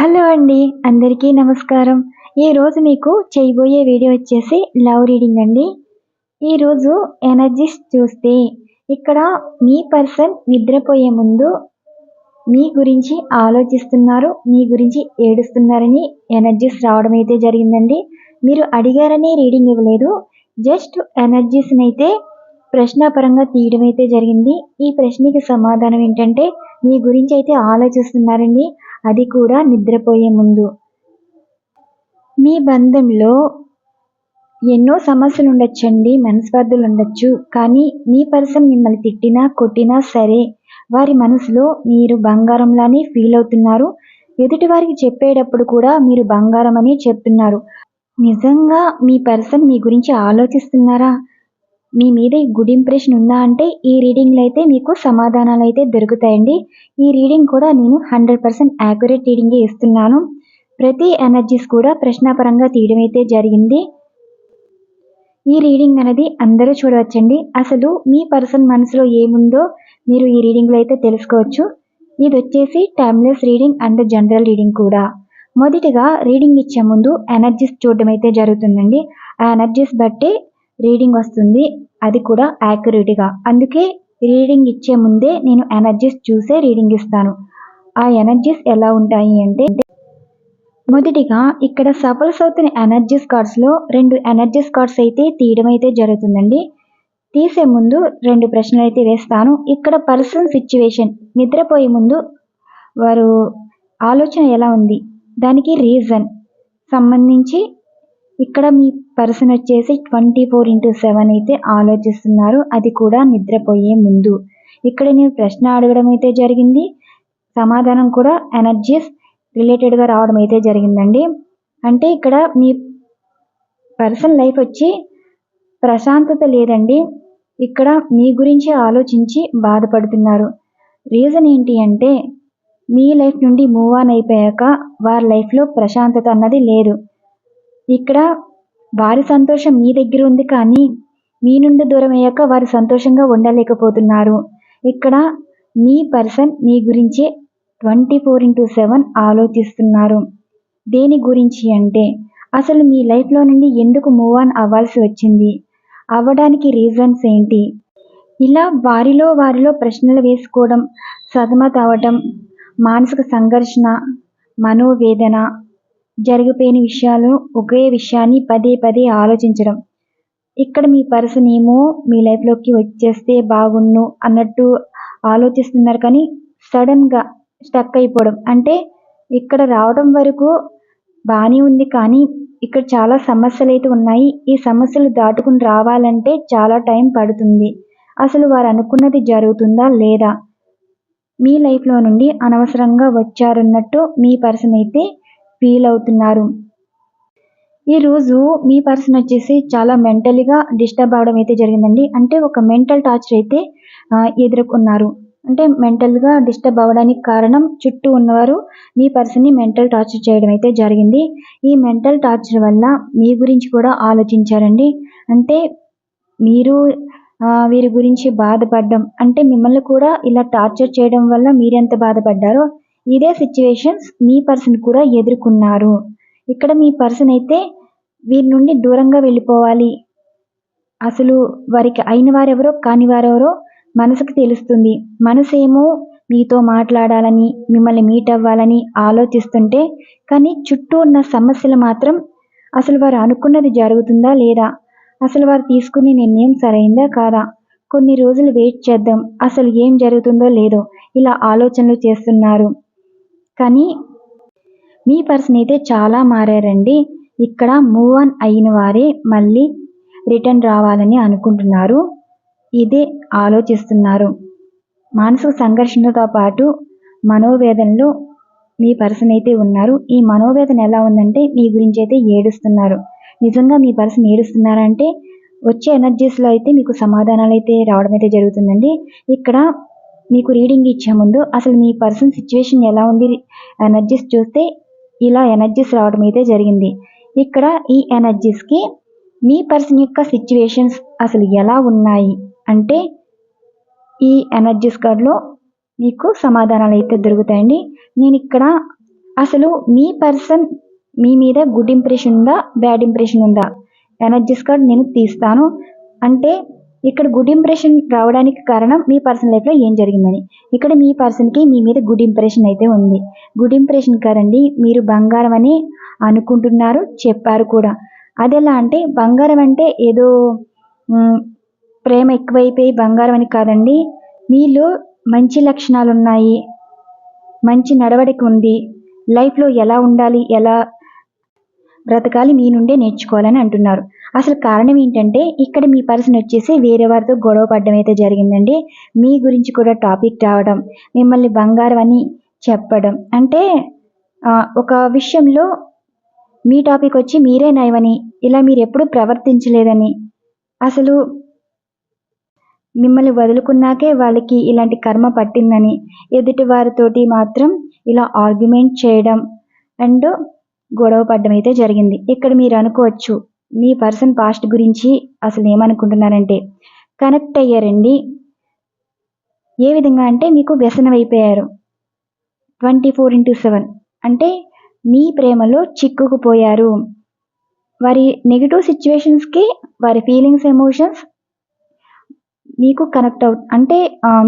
Hello అండి అందరికీ నమస్కారం. ఈరోజు మీకు చేయబోయే వీడియో వచ్చేసి లవ్ రీడింగ్ అండి. ఈరోజు ఎనర్జీస్ చూస్తే ఇక్కడ మీ పర్సన్ నిద్రపోయే ముందు మీ గురించి ఆలోచిస్తున్నారు మీ గురించి ఏడుస్తున్నారని ఎనర్జీస్ రావడం అయితే జరిగిందండి. మీరు అడిగారని రీడింగ్ ఇవ్వలేదు జస్ట్ ఎనర్జీస్ని అయితే ప్రశ్నాపరంగా తీయడం అయితే జరిగింది. ఈ ప్రశ్నకి సమాధానం ఏంటంటే మీ గురించి అయితే ఆలోచిస్తున్నారండి. అది కూడా నిద్రపోయే ముందు. మీ బంధంలో ఎన్నో సమస్యలు ఉండొచ్చండి మనస్పర్ధలు ఉండొచ్చు కానీ మీ పర్సన్ మిమ్మల్ని తిట్టినా కొట్టినా సరే వారి మనసులో మీరు బంగారంలానే ఫీల్ అవుతున్నారు. ఎదుటి వారికి చెప్పేటప్పుడు కూడా మీరు బంగారం అని చెప్తున్నారు. నిజంగా మీ పర్సన్ మీ గురించి ఆలోచిస్తున్నారా? మీ మీద గుడ్ ఇంప్రెషన్ ఉందా అంటే ఈ రీడింగ్లో అయితే మీకు సమాధానాలు అయితే దొరుకుతాయండి. ఈ రీడింగ్ కూడా నేను హండ్రెడ్ పర్సెంట్ యాక్యురేట్ రీడింగే ఇస్తున్నాను. ప్రతి ఎనర్జీస్ కూడా ప్రశ్నాపరంగా తీయడం అయితే జరిగింది. ఈ రీడింగ్ అనేది అందరూ చూడవచ్చండి. అసలు మీ పర్సన్ మనసులో ఏముందో మీరు ఈ రీడింగ్లో అయితే తెలుసుకోవచ్చు. ఇది వచ్చేసి timeless reading and general reading కూడా. మొదటిగా రీడింగ్ ఇచ్చే ముందు ఎనర్జీస్ చూడడం అయితే జరుగుతుందండి. ఆ ఎనర్జీస్ బట్టి రీడింగ్ వస్తుంది. అది కూడా యాక్యురేట్గా అందుకే రీడింగ్ ఇచ్చే ముందే నేను ఎనర్జీస్ చూసే రీడింగ్ ఇస్తాను. ఆ ఎనర్జీస్ ఎలా ఉంటాయి అంటే మొదటిగా ఇక్కడ సఫల్స్ అవుతున్న ఎనర్జీస్ కార్డ్స్లో రెండు ఎనర్జీస్ కార్డ్స్ అయితే తీయడం అయితే జరుగుతుందండి. తీసే ముందు రెండు ప్రశ్నలు అయితే వేస్తాను. ఇక్కడ పర్సన్ సిచ్యువేషన్ నిద్రపోయే ముందు వారు ఆలోచన ఎలా ఉంది? దానికి రీజన్ సంబంధించి ఇక్కడ మీ పర్సన్ వచ్చేసి ట్వంటీ ఫోర్ ఇంటూ సెవెన్ అయితే ఆలోచిస్తున్నారు. అది కూడా నిద్రపోయే ముందు. ఇక్కడ నేను ప్రశ్న అడగడం అయితే జరిగింది. సమాధానం కూడా ఎనర్జీస్ రిలేటెడ్గా రావడం అయితే జరిగిందండి. అంటే ఇక్కడ మీ పర్సన్ లైఫ్ వచ్చి ప్రశాంతత లేదండి. ఇక్కడ మీ గురించి ఆలోచించి బాధపడుతున్నారు. రీజన్ ఏంటి అంటే మీ లైఫ్ నుండి మూవ్ ఆన్ అయిపోయాక వారి లైఫ్లో ప్రశాంతత అన్నది లేదు. ఇక్కడ వారి సంతోషం మీ దగ్గర ఉంది కానీ మీ నుండి దూరం అయ్యాక వారు సంతోషంగా ఉండలేకపోతున్నారు. ఇక్కడ మీ పర్సన్ మీ గురించే ట్వంటీ ఫోర్ ఇంటూ సెవెన్ ఆలోచిస్తున్నారు. దేని గురించి అంటే అసలు మీ లైఫ్లో నుండి ఎందుకు మూవ్ ఆన్ అవ్వాల్సి వచ్చింది? అవ్వడానికి రీజన్స్ ఏంటి? ఇలా వారిలో వారిలో ప్రశ్నలు వేసుకోవడం సగమత అవటం మానసిక సంఘర్షణ మనోవేదన జరిగిపోయిన విషయాలు ఒకే విషయాన్ని పదే పదే ఆలోచించడం. ఇక్కడ మీ పర్సన్ ఏమో మీ లైఫ్లోకి వచ్చేస్తే బాగుండు అన్నట్టు ఆలోచిస్తున్నారు కానీ సడన్గా స్టక్ అయిపోవడం. అంటే ఇక్కడ రావడం వరకు బాగానే ఉంది కానీ ఇక్కడ చాలా సమస్యలు అయితే ఉన్నాయి. ఈ సమస్యలు దాటుకుని రావాలంటే చాలా టైం పడుతుంది. అసలు వారు అనుకున్నది జరుగుతుందా లేదా? మీ లైఫ్లో నుండి అనవసరంగా వచ్చారన్నట్టు మీ పర్సన్ అయితే ఫీల్ అవుతున్నారు ఈరోజు మీ పర్సన్ వచ్చేసి చాలా మెంటల్గా డిస్టర్బ్ అవడం అయితే జరిగిందండి. అంటే ఒక మెంటల్ టార్చర్ అయితే ఎదుర్కొన్నారు. అంటే మెంటల్గా డిస్టర్బ్ అవ్వడానికి కారణం చుట్టూ ఉన్నవారు మీ పర్సన్ని మెంటల్ టార్చర్ చేయడం అయితే జరిగింది. ఈ మెంటల్ టార్చర్ వల్ల మీ గురించి కూడా ఆలోచించారండి. అంటే మీరు వీరి గురించి బాధపడడం అంటే మిమ్మల్ని కూడా ఇలా టార్చర్ చేయడం వల్ల మీరెంత బాధపడ్డారో ఇదే సిచ్యువేషన్స్ మీ పర్సన్ కూడా ఎదుర్కొన్నారు. ఇక్కడ మీ పర్సన్ అయితే వీరి నుండి దూరంగా వెళ్ళిపోవాలి. అసలు వారికి అయిన వారెవరో కాని వారెవరో మనసుకు తెలుస్తుంది. మనసు ఏమో మీతో మాట్లాడాలని మిమ్మల్ని మీట్ అవ్వాలని ఆలోచిస్తుంటే కానీ చుట్టూ ఉన్న సమస్యలు మాత్రం అసలు వారు అనుకున్నది జరుగుతుందా లేదా? అసలు వారు తీసుకునే నిర్ణయం సరైందా కాదా? కొన్ని రోజులు వెయిట్ చేద్దాం. అసలు ఏం జరుగుతుందో లేదో ఇలా ఆలోచనలు చేస్తున్నారు. కానీ మీ పర్సన్ అయితే చాలా మారారండి. ఇక్కడ మూవ్ ఆన్ అయిన వారే మళ్ళీ రిటర్న్ రావాలని అనుకుంటున్నారు. ఇదే ఆలోచిస్తున్నారు. మానసిక సంఘర్షణతో పాటు మనోవేదనలో మీ పర్సన్ అయితే ఉన్నారు. ఈ మనోవేదన ఎలా ఉందంటే మీ గురించి అయితే ఏడుస్తున్నారు. నిజంగా మీ పర్సన్ ఏడుస్తున్నారంటే వచ్చే ఎనర్జీస్లో అయితే మీకు సమాధానాలు అయితే రావడం అయితే జరుగుతుందండి. ఇక్కడ మీకు రీడింగ్ ఇచ్చే ముందు అసలు మీ పర్సన్ సిచ్యువేషన్ ఎలా ఉంది? ఎనర్జీస్ చూస్తే ఇలా ఎనర్జీస్ రావడం అయితే జరిగింది. ఇక్కడ ఈ ఎనర్జీస్కి మీ పర్సన్ యొక్క సిచ్యువేషన్స్ అసలు ఎలా ఉన్నాయి? అంటే ఈ ఎనర్జీస్ కార్డ్లో మీకు సమాధానాలు అయితే దొరుకుతాయండి. నేను ఇక్కడ అసలు మీ పర్సన్ మీ మీద గుడ్ ఇంప్రెషన్ ఉందా బ్యాడ్ ఇంప్రెషన్ ఉందా? ఎనర్జీస్ కార్డ్ నేను తీస్తాను. అంటే ఇక్కడ గుడ్ ఇంప్రెషన్ రావడానికి కారణం మీ పర్సన్ లైఫ్లో ఏం జరిగిందని. ఇక్కడ మీ పర్సన్కి మీ మీద గుడ్ ఇంప్రెషన్ అయితే ఉంది. గుడ్ ఇంప్రెషన్ కదండి మీరు బంగారం అని అనుకుంటున్నారు చెప్పారు కూడా. అది ఎలా అంటే బంగారం అంటే ఏదో ప్రేమ ఎక్కువైపోయి బంగారం అని కాదండి. మీలో మంచి లక్షణాలు ఉన్నాయి మంచి నడవడిక ఉంది. లైఫ్లో ఎలా ఉండాలి ఎలా బ్రతకాలి మీ నుండే నేర్చుకోవాలని అంటున్నారు. అసలు కారణం ఏంటంటే ఇక్కడ మీ పర్సన్ వచ్చేసి వేరే వారితో గొడవ పడడం అయితే జరిగిందండి. మీ గురించి కూడా టాపిక్ రావడం మిమ్మల్ని బంగారం అని చెప్పడం. అంటే ఒక విషయంలో మీ టాపిక్ వచ్చి మీరే నయమని ఇలా మీరు ఎప్పుడు ప్రవర్తించలేదని అసలు మిమ్మల్ని వదులుకున్నాకే వాళ్ళకి ఇలాంటి కర్మ పట్టిందని ఎదుటి వారితోటి మాత్రం ఇలా ఆర్గ్యుమెంట్ చేయడం. అండ్ గొడవ పడ్డమైతే అయితే జరిగింది. ఇక్కడ మీరు అనుకోవచ్చు మీ పర్సన్ పాస్ట్ గురించి అసలు ఏమనుకుంటున్నారంటే కనెక్ట్ అయ్యారండి. ఏ విధంగా అంటే మీకు వ్యసనం అయిపోయారు. Twenty four into seven. అంటే మీ ప్రేమలో చిక్కుకుపోయారు. వారి నెగిటివ్ సిచ్యువేషన్స్కి వారి ఫీలింగ్స్ ఎమోషన్స్ మీకు కనెక్ట్ అవు అంటే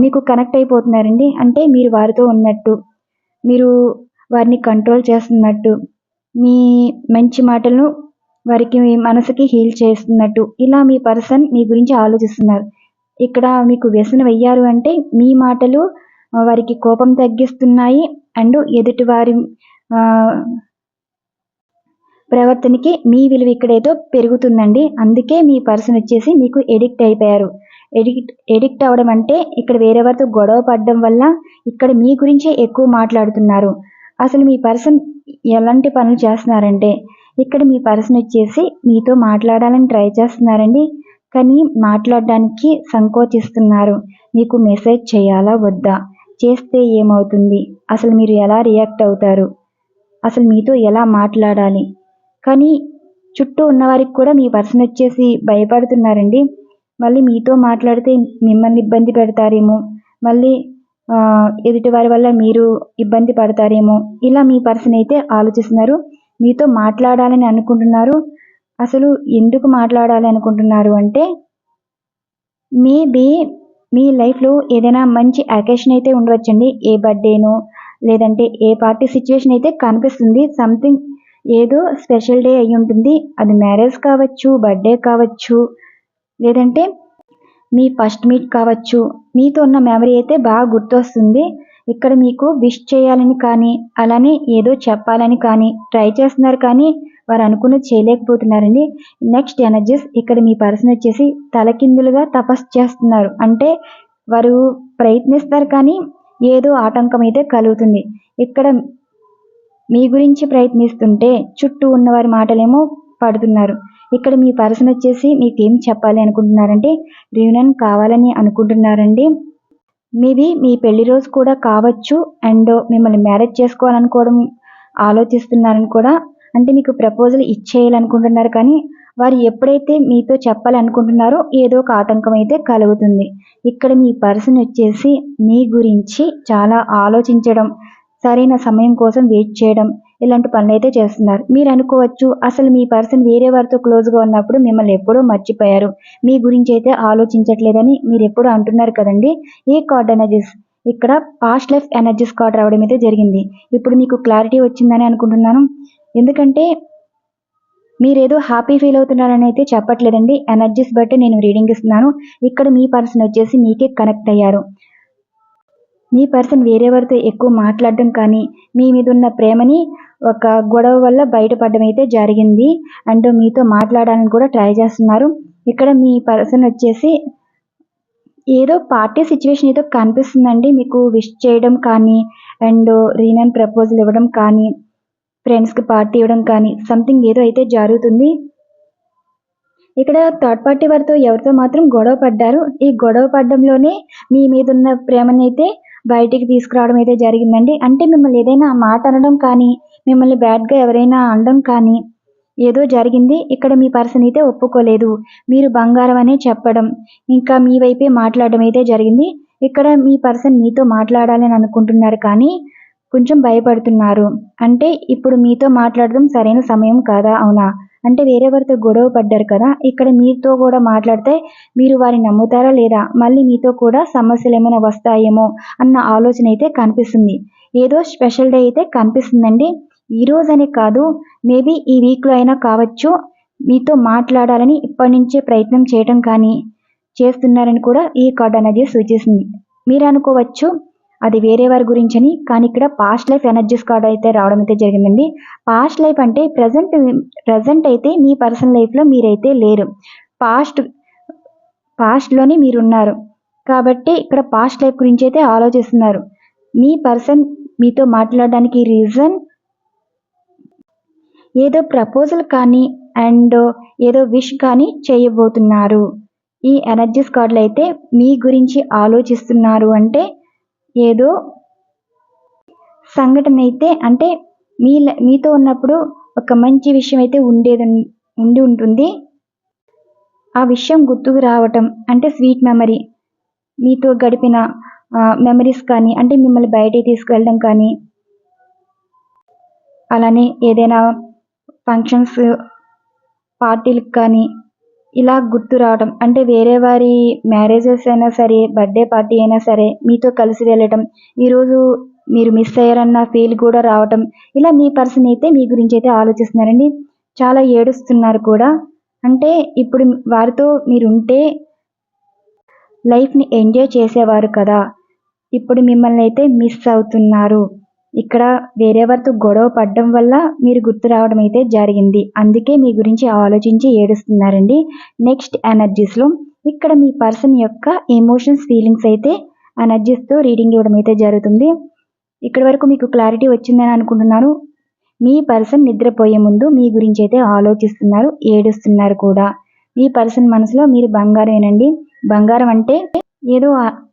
మీకు కనెక్ట్ అయిపోతున్నారండి. అంటే మీరు వారితో ఉన్నట్టు మీరు వారిని కంట్రోల్ చేస్తున్నట్టు. మీ మంచి మాటలను వారికి మీ మనసుకి హీల్ చేస్తున్నట్టు. ఇలా మీ పర్సన్ మీ గురించి ఆలోచిస్తున్నారు. ఇక్కడ మీకు వ్యసనం అయ్యారు అంటే మీ మాటలు వారికి కోపం తగ్గిస్తున్నాయి అండ్ ఎదుటి వారి ప్రవర్తనకి మీ విలువ ఇక్కడేదో పెరుగుతుందండి. అందుకే మీ పర్సన్ వచ్చేసి మీకు ఎడిక్ట్ అయిపోయారు. ఎడిక్ట్ ఎడిక్ట్ అవ్వడం అంటే ఇక్కడ వేరే వారితో గొడవ పడడం వల్ల ఇక్కడ మీ గురించే ఎక్కువ మాట్లాడుతున్నారు. అసలు మీ పర్సన్ ఎలాంటి పనులు చేస్తున్నారంటే ఇక్కడ మీ పర్సన్ వచ్చేసి మీతో మాట్లాడాలని ట్రై చేస్తున్నారండి. కానీ మాట్లాడడానికి సంకోచిస్తున్నారు. మీకు మెసేజ్ చేయాలా వద్దా? చేస్తే ఏమవుతుంది? అసలు మీరు ఎలా రియాక్ట్ అవుతారు? అసలు మీతో ఎలా మాట్లాడాలి? కానీ చుట్టూ ఉన్నవారికి కూడా మీ పర్సన్ వచ్చేసి భయపడుతున్నారండి. మళ్ళీ మీతో మాట్లాడితే మిమ్మల్ని ఇబ్బంది పెడతారేమో. మళ్ళీ ఎదుటివారి ఎదుటి వారి వల్ల మీరు ఇబ్బంది పడతారేమో. ఇలా మీ పర్సన్ అయితే ఆలోచిస్తున్నారు. మీతో మాట్లాడాలని అనుకుంటున్నారు. అసలు ఎందుకు మాట్లాడాలి అనుకుంటున్నారు అంటే మేబీ మీ లైఫ్లో ఏదైనా మంచి అకేషన్ అయితే ఉండవచ్చండి. ఏ బర్త్డేనో లేదంటే ఏ పార్టీ సిచ్యువేషన్ అయితే కనిపిస్తుంది. సంథింగ్ ఏదో స్పెషల్ డే అయి ఉంటుంది. అది మ్యారేజ్ కావచ్చు బర్త్డే కావచ్చు లేదంటే మీ ఫస్ట్ మీట్ కావచ్చు. మీతో ఉన్న మెమరీ అయితే బాగా గుర్తొస్తుంది. ఇక్కడ మీకు విష్ చేయాలని కానీ అలానే ఏదో చెప్పాలని కానీ ట్రై చేస్తున్నారు కానీ వారు అనుకున్నది చేయలేకపోతున్నారండి. నెక్స్ట్ ఎనర్జీస్ ఇక్కడ మీ పర్సన్ వచ్చేసి తలకిందులుగా తపస్సు చేస్తున్నారు. అంటే వారు ప్రయత్నిస్తారు కానీ ఏదో ఆటంకం అయితే కలుగుతుంది. ఇక్కడ మీ గురించి ప్రయత్నిస్తుంటే చుట్టూ ఉన్నవారి మాటలేమో పడుతున్నారు. ఇక్కడ మీ పర్సన్ వచ్చేసి మీకు ఏం చెప్పాలి అనుకుంటున్నారంటే రీయూనియన్ కావాలని అనుకుంటున్నారండి. మేబీ మీ పెళ్ళి రోజు కూడా కావచ్చు. అండ్ మిమ్మల్ని మ్యారేజ్ చేసుకోవాలనుకోవడం ఆలోచిస్తున్నారని కూడా అంటే మీకు ప్రపోజల్ ఇచ్చేయాలనుకుంటున్నారు కానీ వారు ఎప్పుడైతే మీతో చెప్పాలనుకుంటున్నారో ఏదో ఒక ఆటంకం అయితే కలుగుతుంది. ఇక్కడ మీ పర్సన్ వచ్చేసి మీ గురించి చాలా ఆలోచించడం సరైన సమయం కోసం వెయిట్ చేయడం ఇలాంటి పనులు అయితే చేస్తున్నారు. మీరు అనుకోవచ్చు అసలు మీ పర్సన్ వేరే వారితో క్లోజ్గా ఉన్నప్పుడు మిమ్మల్ని ఎప్పుడూ మర్చిపోయారు. మీ గురించి అయితే ఆలోచించట్లేదని మీరు ఎప్పుడూ అంటున్నారు కదండి. ఈ కార్డ్ ఎనర్జీస్ ఇక్కడ పాస్ట్ లైఫ్ ఎనర్జీస్ కార్డ్ రావడం అయితే జరిగింది. ఇప్పుడు మీకు క్లారిటీ వచ్చిందని అనుకుంటున్నాను. ఎందుకంటే మీరేదో హ్యాపీ ఫీల్ అవుతున్నారని అయితే చెప్పట్లేదండి. ఎనర్జీస్ బట్టి నేను రీడింగ్ ఇస్తున్నాను. ఇక్కడ మీ పర్సన్ వచ్చేసి మీకే కనెక్ట్ అయ్యారు. మీ పర్సన్ వేరే వారితో ఎక్కువ మాట్లాడడం కానీ మీ మీద ఉన్న ప్రేమని ఒక గొడవ వల్ల బయటపడడం అయితే జరిగింది. అండ్ మీతో మాట్లాడాలని కూడా ట్రై చేస్తున్నారు. ఇక్కడ మీ పర్సన్ వచ్చేసి ఏదో పార్టీ సిచ్యువేషన్ ఏదో కనిపిస్తుందండి. మీకు విష్ చేయడం కానీ అండ్ రీనన్ ప్రపోజల్ ఇవ్వడం కానీ ఫ్రెండ్స్కి పార్టీ ఇవ్వడం కానీ సంథింగ్ ఏదో అయితే జరుగుతుంది. ఇక్కడ థర్డ్ పార్టీ వారితో ఎవరితో మాత్రం గొడవ పడ్డారు. ఈ గొడవ పడడంలోనే మీ మీద ఉన్న ప్రేమని అయితే బయటికి తీసుకురావడం అయితే జరిగిందండి. అంటే మిమ్మల్ని ఏదైనా మాట అనడం కానీ మిమ్మల్ని బ్యాడ్గా ఎవరైనా అనడం కానీ ఏదో జరిగింది. ఇక్కడ మీ పర్సన్ అయితే ఒప్పుకోలేదు. మీరు బంగారం అనే చెప్పడం ఇంకా మీ వైపే మాట్లాడడం అయితే జరిగింది. ఇక్కడ మీ పర్సన్ మీతో మాట్లాడాలని అనుకుంటున్నారు కానీ కొంచెం భయపడుతున్నారు. అంటే ఇప్పుడు మీతో మాట్లాడడం సరైన సమయం కాదా? అవునా? అంటే వేరెవరితో గొడవ పడ్డారు కదా ఇక్కడ మీతో కూడా మాట్లాడితే మీరు వారిని నమ్ముతారా లేదా? మళ్ళీ మీతో కూడా సమస్యలు ఏమైనా వస్తాయేమో అన్న ఆలోచన అయితే కనిపిస్తుంది. ఏదో స్పెషల్ డే అయితే కనిపిస్తుందండి. ఈ రోజనే కాదు మేబీ ఈ వీక్లో అయినా కావచ్చు మీతో మాట్లాడాలని ఇప్పటి నుంచే ప్రయత్నం చేయటం కానీ చేస్తున్నారని కూడా ఈ కార్డ్ అనేది సూచిస్తుంది. మీరు అనుకోవచ్చు అది వేరే వారి గురించని కానీ ఇక్కడ పాస్ట్ లైఫ్ ఎనర్జీస్ కార్డ్ అయితే రావడం అయితే జరిగిందండి. పాస్ట్ లైఫ్ అంటే ప్రజెంట్ ప్రజెంట్ అయితే మీ పర్సనల్ లైఫ్లో మీరైతే లేరు. పాస్ట్ పాస్ట్లోనే మీరున్నారు. కాబట్టి ఇక్కడ పాస్ట్ లైఫ్ గురించి అయితే ఆలోచిస్తున్నారు. మీ పర్సన్ మీతో మాట్లాడడానికి రీజన్ ఏదో ప్రపోజల్ కానీ అండ్ ఏదో విష్ కానీ చేయబోతున్నారు. ఈ ఎనర్జీస్ కార్డులు అయితే మీ గురించి ఆలోచిస్తున్నారు అంటే ఏదో సంఘటన అయితే అంటే మీ మీతో ఉన్నప్పుడు ఒక మంచి విషయం అయితే ఉండేది ఉండి ఉంటుంది. ఆ విషయం గుర్తుకు రావటం అంటే స్వీట్ మెమరీ. మీతో గడిపిన మెమరీస్ కానీ అంటే మిమ్మల్ని బయటికి తీసుకెళ్ళడం కానీ అలానే ఏదైనా ఫంక్షన్స్ పార్టీలకు కానీ ఇలా గుర్తు రావడం. అంటే వేరే వారి మ్యారేజెస్ అయినా సరే బర్త్డే పార్టీ అయినా సరే మీతో కలిసి వెళ్ళటం ఈరోజు మీరు మిస్ అయ్యారన్న ఫీల్ కూడా రావటం ఇలా మీ పర్సన్ అయితే మీ గురించి అయితే ఆలోచిస్తున్నారండి. చాలా ఏడుస్తున్నారు కూడా. అంటే ఇప్పుడు వారితో మీరు ఉంటే లైఫ్ని ఎంజాయ్ చేసేవారు కదా. ఇప్పుడు మిమ్మల్ని అయితే మిస్ అవుతున్నారు. ఇక్కడ వేరేవారితో గొడవ పడడం వల్ల మీరు గుర్తు రావడం అయితే జరిగింది. అందుకే మీ గురించి ఆలోచించి ఏడుస్తున్నారండి. నెక్స్ట్ ఎనర్జీస్లో ఇక్కడ మీ పర్సన్ యొక్క ఎమోషన్స్ ఫీలింగ్స్ అయితే ఎనర్జీస్తో రీడింగ్ ఇవ్వడం అయితే జరుగుతుంది. ఇక్కడ వరకు మీకు క్లారిటీ వచ్చిందని అనుకుంటున్నాను. మీ పర్సన్ నిద్రపోయే ముందు మీ గురించి అయితే ఆలోచిస్తున్నారు ఏడుస్తున్నారు కూడా. మీ పర్సన్ మనసులో మీరు బంగారమేనండి. బంగారం అంటే ఏదో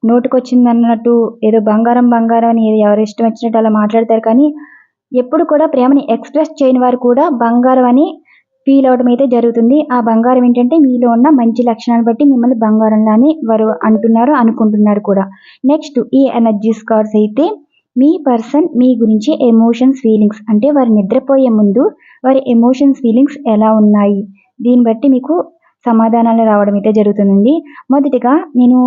నోటుకొచ్చింది అన్నట్టు ఏదో బంగారం బంగారం అని ఎవరు ఇష్టం వచ్చినట్టు అలా మాట్లాడతారు. కానీ ఎప్పుడు కూడా ప్రేమని ఎక్స్ప్రెస్ చేయని వారు కూడా బంగారం అని ఫీల్ అవడం అయితే జరుగుతుంది. ఆ బంగారం ఏంటంటే మీలో ఉన్న మంచి లక్షణాలు బట్టి మిమ్మల్ని బంగారంలానే వారు అంటున్నారు అనుకుంటున్నారు కూడా. నెక్స్ట్ ఈ ఎనర్జీస్ కార్డ్స్ అయితే మీ పర్సన్ మీ గురించి ఎమోషన్స్ ఫీలింగ్స్ అంటే వారు నిద్రపోయే ముందు వారి ఎమోషన్స్ ఫీలింగ్స్ ఎలా ఉన్నాయి? దీన్ని బట్టి మీకు సమాధానాలు రావడం అయితే జరుగుతుందండి. మొదటిగా నేను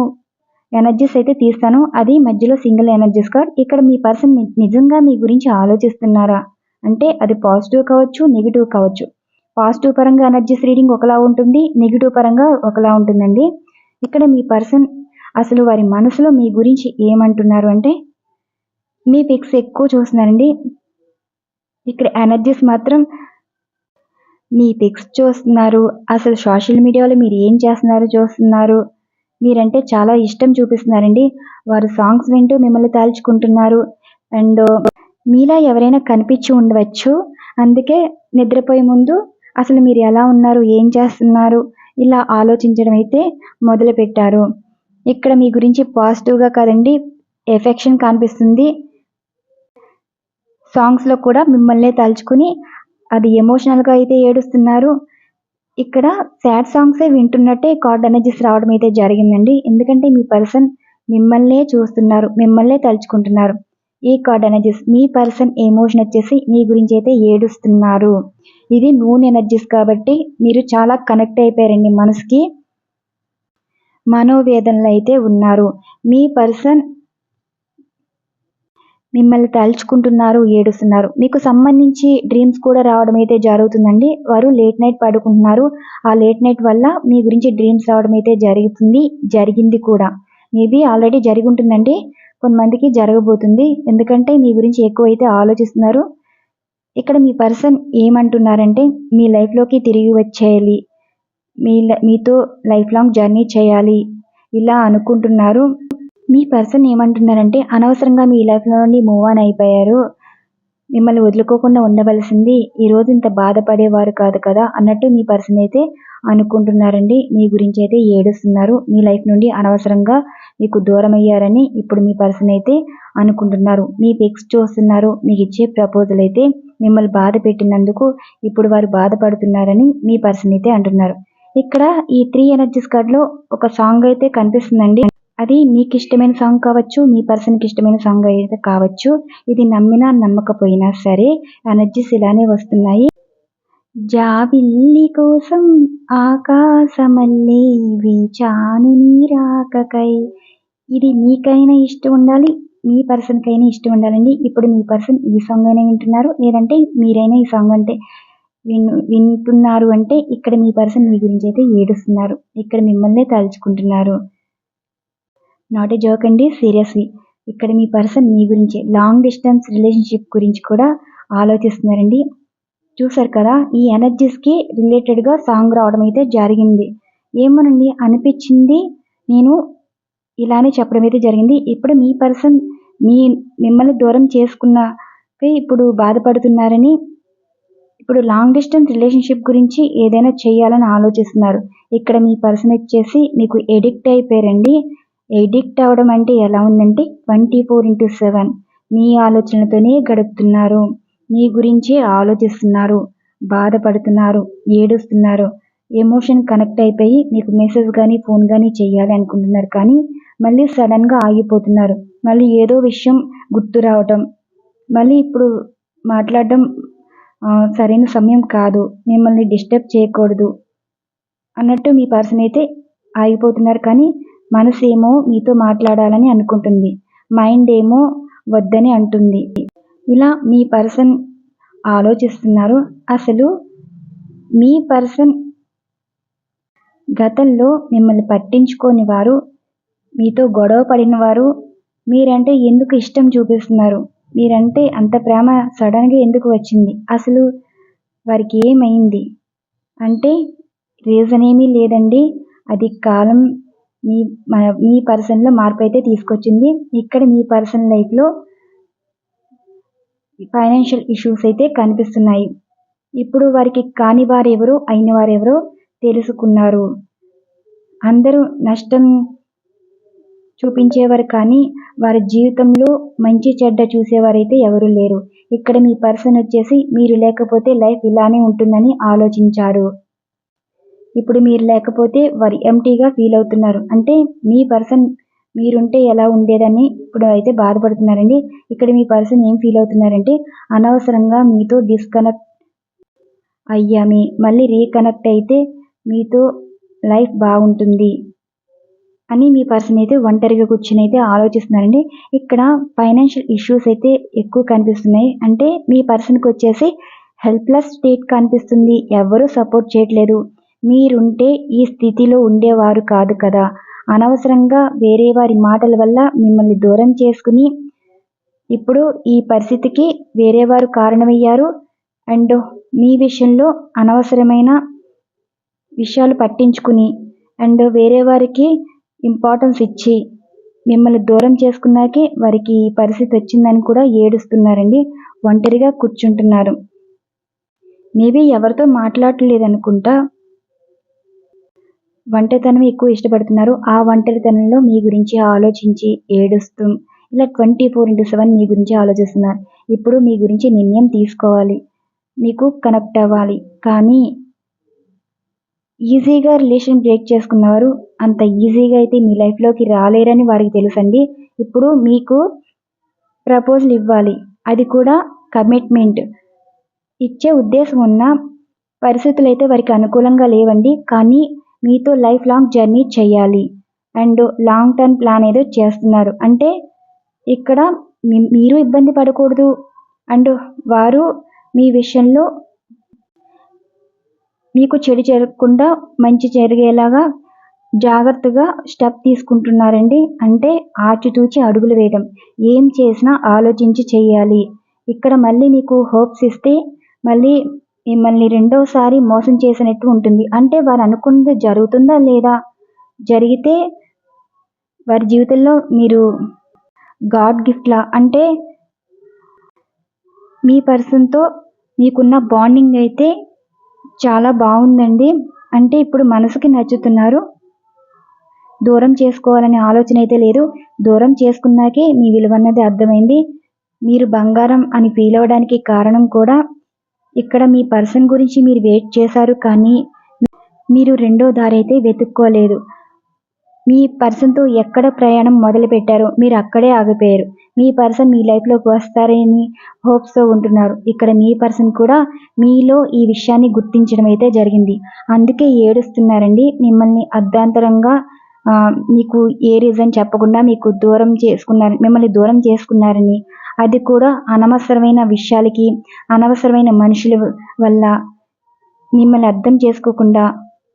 ఎనర్జీస్ అయితే తీస్తాను. అది మధ్యలో సింగిల్ ఎనర్జీస్ కార్డ్ ఇక్కడ మీ పర్సన్ నిజంగా మీ గురించి ఆలోచిస్తున్నారా? అంటే అది పాజిటివ్ కావచ్చు నెగిటివ్ కావచ్చు. పాజిటివ్ పరంగా ఎనర్జీస్ రీడింగ్ ఒకలా ఉంటుంది నెగిటివ్ పరంగా ఒకలా ఉంటుందండి. ఇక్కడ మీ పర్సన్ అసలు వారి మనసులో మీ గురించి ఏమంటున్నారు అంటే మీ పిక్స్ ఎక్కువ చూస్తున్నారండి. ఇక్కడ ఎనర్జీస్ మాత్రం మీ పిక్స్ చూస్తున్నారు. అసలు సోషల్ మీడియాలో మీరు ఏం చేస్తున్నారు చూస్తున్నారు. మీరంటే చాలా ఇష్టం చూపిస్తున్నారండి. వారు సాంగ్స్ వింటూ మిమ్మల్ని తలుచుకుంటున్నారు. అండ్ మీలా ఎవరైనా కనిపించి ఉండవచ్చు. అందుకే నిద్రపోయే ముందు అసలు మీరు ఎలా ఉన్నారు ఏం చేస్తున్నారు ఇలా ఆలోచించడం అయితే మొదలుపెట్టారు. ఇక్కడ మీ గురించి పాజిటివ్గా కాదండి ఎఫెక్షన్ కనిపిస్తుంది. సాంగ్స్లో కూడా మిమ్మల్నే తలుచుకుని అది ఎమోషనల్గా అయితే ఏడుస్తున్నారు. ఇక్కడ సాడ్ సాంగ్సే వింటున్నట్టే కార్డ్ ఎనర్జీస్ రావడం అయితే జరిగిందండి. ఎందుకంటే మీ పర్సన్ మిమ్మల్నే చూస్తున్నారు మిమ్మల్నే తలుచుకుంటున్నారు. ఈ కార్డ్ ఎనర్జీస్ మీ పర్సన్ ఎమోషన్ వచ్చేసి మీ గురించి అయితే ఏడుస్తున్నారు. ఇది నూన్ ఎనర్జీస్ కాబట్టి మీరు చాలా కనెక్ట్ అయిపోయారండి మనసుకి. మనోవేదనలు అయితే ఉన్నారు. మీ పర్సన్ మిమ్మల్ని తలుచుకుంటున్నారు ఏడుస్తున్నారు. మీకు సంబంధించి డ్రీమ్స్ కూడా రావడం అయితే జరుగుతుందండి. వారు లేట్ నైట్ పడుకుంటున్నారు. ఆ లేట్ నైట్ వల్ల మీ గురించి డ్రీమ్స్ రావడం అయితే జరుగుతుంది జరిగింది కూడా. మేబీ ఆల్రెడీ జరిగి ఉంటుందండి కొంతమందికి జరగబోతుంది. ఎందుకంటే మీ గురించి ఎక్కువ అయితే ఆలోచిస్తున్నారు. ఇక్కడ మీ పర్సన్ ఏమంటున్నారంటే మీ లైఫ్లోకి తిరిగి వచ్చేయాలి. మీ మీతో లైఫ్ లాంగ్ జర్నీ చేయాలి. ఇలా అనుకుంటున్నారు. మీ పర్సన్ ఏమంటున్నారంటే అనవసరంగా మీ లైఫ్లో నుండి మూవ్ ఆన్ అయిపోయారు. మిమ్మల్ని వదులుకోకుండా ఉండవలసింది. ఈరోజు ఇంత బాధపడేవారు కాదు కదా అన్నట్టు మీ పర్సన్ అయితే అనుకుంటున్నారండి. మీ గురించి అయితే ఏడుస్తున్నారు. మీ లైఫ్ నుండి అనవసరంగా మీకు దూరం అయ్యారని ఇప్పుడు మీ పర్సన్ అయితే అనుకుంటున్నారు. మీ పిక్స్ చూస్తున్నారు. మీకు ఇచ్చే ప్రపోజల్ అయితే మిమ్మల్ని బాధ పెట్టినందుకు ఇప్పుడు వారు బాధపడుతున్నారని మీ పర్సన్ అయితే అంటున్నారు. ఇక్కడ ఈ త్రీ ఎనర్జీస్ కార్డ్లో ఒక సాంగ్ అయితే కనిపిస్తుందండి. అది మీకు ఇష్టమైన సాంగ్ కావచ్చు మీ పర్సన్కి ఇష్టమైన సాంగ్ అయితే కావచ్చు. ఇది నమ్మినా నమ్మకపోయినా సరే ఎనర్జీస్ ఇలానే వస్తున్నాయి. జాబిల్లి కోసం ఆకాశమల్లే వీచాను నీరాకకై. ఇది మీకైనా ఇష్టం ఉండాలి మీ పర్సన్కైనా ఇష్టం ఉండాలండి. ఇప్పుడు మీ పర్సన్ ఈ సాంగ్ అయినా వింటున్నారు. లేదంటే మీరైనా ఈ సాంగ్ అంటే విన్ వింటున్నారు అంటే ఇక్కడ మీ పర్సన్ మీ గురించి అయితే ఏడుస్తున్నారు. ఇక్కడ మిమ్మల్నే తలుచుకుంటున్నారు. నాట్ ఏ జోక్ అండి సీరియస్లీ. ఇక్కడ మీ పర్సన్ మీ గురించి లాంగ్ డిస్టెన్స్ రిలేషన్షిప్ గురించి కూడా ఆలోచిస్తున్నారండి. చూసారు కదా ఈ ఎనర్జీస్కి రిలేటెడ్గా సాంగ్ రావడం అయితే జరిగింది. ఏమోనండి అనిపించింది నేను ఇలానే చెప్పడం అయితే జరిగింది. ఇప్పుడు మీ పర్సన్ మీ మిమ్మల్ని దూరం చేసుకున్నాక ఇప్పుడు బాధపడుతున్నారని ఇప్పుడు లాంగ్ డిస్టెన్స్ రిలేషన్షిప్ గురించి ఏదైనా చేయాలని ఆలోచిస్తున్నారు. ఇక్కడ మీ పర్సన్ వచ్చేసి మీకు ఎడిక్ట్ అయిపోయారండి. ఎడిక్ట్ అవ్వడం అంటే ఎలా ఉందంటే ట్వంటీ ఫోర్ ఇంటూ సెవెన్. మీ ఆలోచనలతోనే గడుపుతున్నారు. మీ గురించే ఆలోచిస్తున్నారు. బాధపడుతున్నారు. ఏడుస్తున్నారు. ఎమోషన్ కనెక్ట్ అయిపోయి మీకు మెసేజ్ కానీ ఫోన్ కానీ చేయాలి అనుకుంటున్నారు కానీ మళ్ళీ సడన్గా ఆగిపోతున్నారు. మళ్ళీ ఏదో విషయం గుర్తు రావటం. మళ్ళీ ఇప్పుడు మాట్లాడడం సరైన సమయం కాదు. మిమ్మల్ని డిస్టర్బ్ చేయకూడదు. అన్నట్టు మీ పర్సన్ అయితే ఆగిపోతున్నారు కానీ మనసు ఏమో మీతో మాట్లాడాలని అనుకుంటుంది. మైండ్ ఏమో వద్దని అంటుంది. ఇలా మీ పర్సన్ ఆలోచిస్తున్నారు. అసలు మీ పర్సన్ గతంలో మిమ్మల్ని పట్టించుకోని వారు మీతో గొడవ పడిన వారు మీరంటే ఎందుకు ఇష్టం చూపిస్తున్నారు? మీరంటే అంత ప్రేమ సడన్గా ఎందుకు వచ్చింది? అసలు వారికి ఏమైంది? అంటే రీజన్ ఏమీ లేదండి. అది కాలం మీ మీ పర్సన్లో మార్పు అయితే తీసుకొచ్చింది. ఇక్కడ మీ పర్సన్ లైఫ్లో ఫైనాన్షియల్ ఇష్యూస్ అయితే కనిపిస్తున్నాయి. ఇప్పుడు వారికి కాని వారెవరో అయిన వారెవరో తెలుసుకున్నారు. అందరూ నష్టం చూపించేవారు కానీ వారి జీవితంలో మంచి చెడ్డ చూసేవారైతే ఎవరు లేరు. ఇక్కడ మీ పర్సన్ వచ్చేసి మీరు లేకపోతే లైఫ్ ఇలానే ఉంటుందని ఆలోచించారు. ఇప్పుడు మీరు లేకపోతే వారు ఎంటీగా ఫీల్ అవుతున్నారు. అంటే మీ పర్సన్ మీరుంటే ఎలా ఉండేదని ఇప్పుడు అయితే బాధపడుతున్నారండి. ఇక్కడ మీ పర్సన్ ఏం ఫీల్ అవుతున్నారంటే అనవసరంగా మీతో డిస్కనెక్ట్ అయ్యామి మళ్ళీ రీకనెక్ట్ అయితే మీతో లైఫ్ బాగుంటుంది అని మీ పర్సన్ అయితే ఒంటరిగా కూర్చుని అయితే ఆలోచిస్తున్నారండి. ఇక్కడ ఫైనాన్షియల్ ఇష్యూస్ అయితే ఎక్కువ కనిపిస్తున్నాయి. అంటే మీ పర్సన్కి వచ్చేసి హెల్ప్లెస్ స్టేట్ కనిపిస్తుంది. ఎవరు సపోర్ట్ చేయట్లేదు. మీరుంటే ఈ స్థితిలో ఉండేవారు కాదు కదా. అనవసరంగా వేరే వారి మాటల వల్ల మిమ్మల్ని దూరం చేసుకుని ఇప్పుడు ఈ పరిస్థితికి వేరే వారు కారణమయ్యారు. అండ్ మీ విషయంలో అనవసరమైన విషయాలు పట్టించుకుని అండ్ వేరే వారికి ఇంపార్టెన్స్ ఇచ్చి మిమ్మల్ని దూరం చేసుకున్నాకే వారికి ఈ పరిస్థితి వచ్చిందని కూడా ఏడుస్తున్నారండి. ఒంటరిగా కూర్చుంటున్నారు. మేబీ ఎవరితో మాట్లాడలేదనుకుంటా ఒంటరితనం ఎక్కువ ఇష్టపడుతున్నారు. ఆ ఒంటరితనంలో మీ గురించి ఆలోచించి ఏడుస్తూ ఇలా ట్వంటీ ఫోర్ ఇంటూ సెవెన్ మీ గురించి ఆలోచిస్తున్నారు. ఇప్పుడు మీ గురించి నిర్ణయం తీసుకోవాలి. మీకు కనెక్ట్ అవ్వాలి. కానీ ఈజీగా రిలేషన్ బ్రేక్ చేసుకున్నవారు అంత ఈజీగా అయితే మీ లైఫ్లోకి రాలేరని వారికి తెలుసండి. ఇప్పుడు మీకు ప్రపోజల్ ఇవ్వాలి. అది కూడా కమిట్మెంట్. ఇచ్చే ఉద్దేశం ఉన్న పరిస్థితులు అయితే వారికి అనుకూలంగా లేవండి. కానీ మీతో లైఫ్ లాంగ్ జర్నీ చేయాలి. అండ్ లాంగ్ టర్మ్ ప్లాన్ ఏదో చేస్తున్నారు. అంటే ఇక్కడ మీరు ఇబ్బంది పడకూడదు. అండ్ వారు మీ విషయంలో మీకు చెడు జరగకుండా మంచి జరిగేలాగా జాగ్రత్తగా స్టెప్ తీసుకుంటున్నారండి. అంటే ఆచితూచి అడుగులు వేయడం ఏం చేసినా ఆలోచించి చేయాలి. ఇక్కడ మళ్ళీ మీకు హోప్స్ ఇస్తే మళ్ళీ మిమ్మల్ని రెండోసారి మోసం చేసినట్టు ఉంటుంది. అంటే వారు అనుకున్నది జరుగుతుందా లేదా? జరిగితే వారి జీవితంలో మీరు గాడ్ గిఫ్ట్లా? అంటే మీ పర్సన్తో మీకున్న బాండింగ్ అయితే చాలా బాగుందండి. అంటే ఇప్పుడు మనసుకి నచ్చుతున్నారు. దూరం చేసుకోవాలనే ఆలోచన అయితే లేదు. దూరం చేసుకున్నాకే మీ విలువ అన్నది అర్థమైంది. మీరు బంగారం అని ఫీల్ అవ్వడానికి కారణం కూడా ఇక్కడ మీ పర్సన్ గురించి మీరు వెయిట్ చేశారు కానీ మీరు రెండో దారి అయితే వెతుక్కోలేదు. మీ పర్సన్తో ఎక్కడ ప్రయాణం మొదలు పెట్టారో మీరు అక్కడే ఆగిపోయారు. మీ పర్సన్ మీ లైఫ్లోకి వస్తారని హోప్స్తో ఉంటున్నారు. ఇక్కడ మీ పర్సన్ కూడా మీలో ఈ విషయాన్ని గుర్తించడం అయితే జరిగింది. అందుకే ఏడుస్తున్నారండి మిమ్మల్ని అర్ధాంతరంగా మీకు ఏ రీజన్ చెప్పకుండా మీకు దూరం చేసుకున్నారు మిమ్మల్ని దూరం చేసుకున్నారని. అది కూడా అనవసరమైన విషయాలకి అనవసరమైన మనుషుల వల్ల మిమ్మల్ని అర్థం చేసుకోకుండా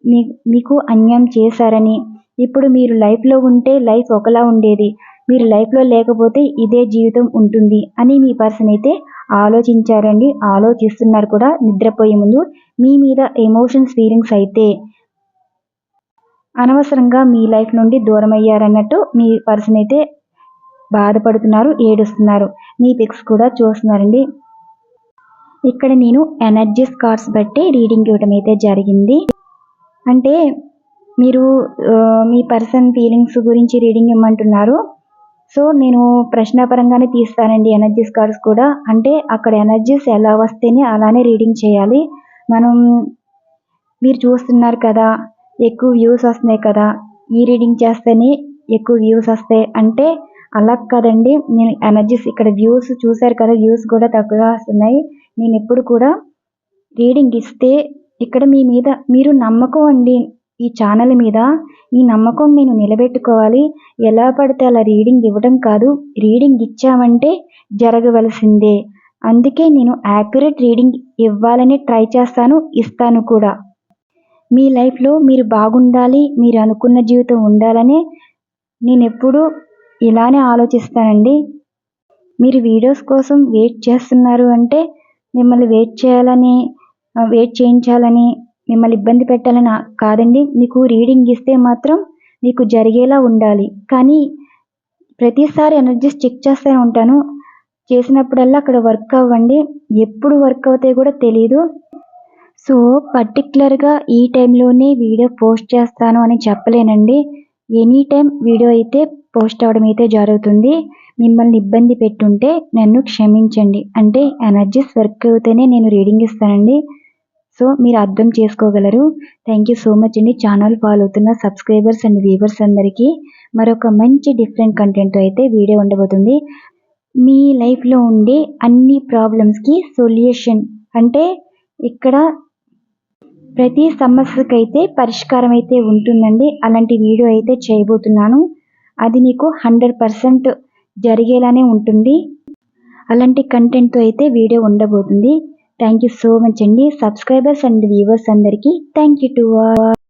మీ మీకు అన్యాయం చేశారని. ఇప్పుడు మీరు లైఫ్లో ఉంటే లైఫ్ ఒకలా ఉండేది. మీరు లైఫ్లో లేకపోతే ఇదే జీవితం ఉంటుంది అని మీ పర్సన్ అయితే ఆలోచించారండి ఆలోచిస్తున్నారు కూడా నిద్రపోయే ముందు. మీ మీద ఎమోషన్స్ ఫీలింగ్స్ అయితే అనవసరంగా మీ లైఫ్ నుండి దూరం అయ్యారన్నట్టు మీ పర్సన్ అయితే బాధపడుతున్నారు ఏడుస్తున్నారు. మీ పిక్స్ కూడా చూస్తున్నారండి. ఇక్కడ నేను ఎనర్జీస్ కార్డ్స్ బట్టి రీడింగ్ ఇవ్వడం అయితే జరిగింది. అంటే మీరు మీ పర్సన్ ఫీలింగ్స్ గురించి రీడింగ్ ఇవ్వమంటున్నారు. సో నేను ప్రశ్నాపరంగానే తీస్తానండి ఎనర్జీస్ కార్డ్స్ కూడా. అంటే అక్కడ ఎనర్జీస్ ఎలా వస్తేనే అలానే రీడింగ్ చేయాలి. మనం మీరు చూస్తున్నారు కదా ఎక్కువ వ్యూస్ వస్తున్నాయి కదా. ఈ రీడింగ్ చేస్తేనే ఎక్కువ వ్యూస్ వస్తాయి. అంటే అలా కదండి. నేను ఎనర్జీస్ ఇక్కడ వ్యూస్ చూసారు కదా వ్యూస్ కూడా తక్కువగా వస్తున్నాయి. నేను ఎప్పుడు కూడా రీడింగ్ ఇస్తే ఇక్కడ మీ మీద మీరు నమ్మకం అండి. ఈ ఛానల్ మీద ఈ నమ్మకం నేను నిలబెట్టుకోవాలి. ఎలా పడితే అలా రీడింగ్ ఇవ్వడం కాదు. రీడింగ్ ఇచ్చామంటే జరగవలసిందే. అందుకే నేను యాక్యురేట్ రీడింగ్ ఇవ్వాలని ట్రై చేస్తాను ఇస్తాను కూడా. మీ లైఫ్లో మీరు బాగుండాలి మీరు అనుకున్న జీవితం ఉండాలని నేను ఎప్పుడూ ఇలానే ఆలోచిస్తానండి. మీరు వీడియోస్ కోసం వెయిట్ చేస్తున్నారు అంటే మిమ్మల్ని వెయిట్ చేయాలని వెయిట్ చేయించాలని మిమ్మల్ని ఇబ్బంది పెట్టాలని కాదండి. మీకు రీడింగ్ ఇస్తే మాత్రం మీకు జరిగేలా ఉండాలి. కానీ ప్రతిసారి ఎనర్జీస్ చెక్ చేస్తూనే ఉంటాను. చేసినప్పుడల్లా అక్కడ వర్క్ అవ్వండి. ఎప్పుడు వర్క్ అవుతాయి కూడా తెలియదు సో పర్టికులర్గా ఈ టైంలోనే వీడియో పోస్ట్ చేస్తాను అని చెప్పలేనండి. ఎనీ టైం వీడియో అయితే పోస్ట్ అవ్వడం అయితే జరుగుతుంది. మిమ్మల్ని ఇబ్బంది పెట్టుంటే నన్ను క్షమించండి. అంటే ఎనర్జీస్ వర్క్ అవుతేనే నేను రీడింగ్ ఇస్తానండి. సో మీరు అర్థం చేసుకోగలరు. థ్యాంక్ యూ సో మచ్ అండి. ఛానల్ ఫాలో అవుతున్న సబ్స్క్రైబర్స్ అండ్ వ్యూవర్స్ అందరికీ మరొక మంచి డిఫరెంట్ కంటెంట్ అయితే వీడియో ఉండబోతుంది. మీ లైఫ్లో ఉండే అన్ని ప్రాబ్లమ్స్కి సొల్యూషన్ అంటే ఇక్కడ ప్రతి సమస్యకైతే పరిష్కారం అయితే ఉంటుందండి. అలాంటి వీడియో అయితే చేయబోతున్నాను. అది నీకు హండ్రెడ్ పర్సెంట్ జరిగేలానే ఉంటుంది. అలాంటి కంటెంట్తో అయితే వీడియో ఉండబోతుంది. థ్యాంక్ యూ సో మచ్ అండి. సబ్స్క్రైబర్స్ అండ్ వ్యూవర్స్ అందరికీ థ్యాంక్ యూ టు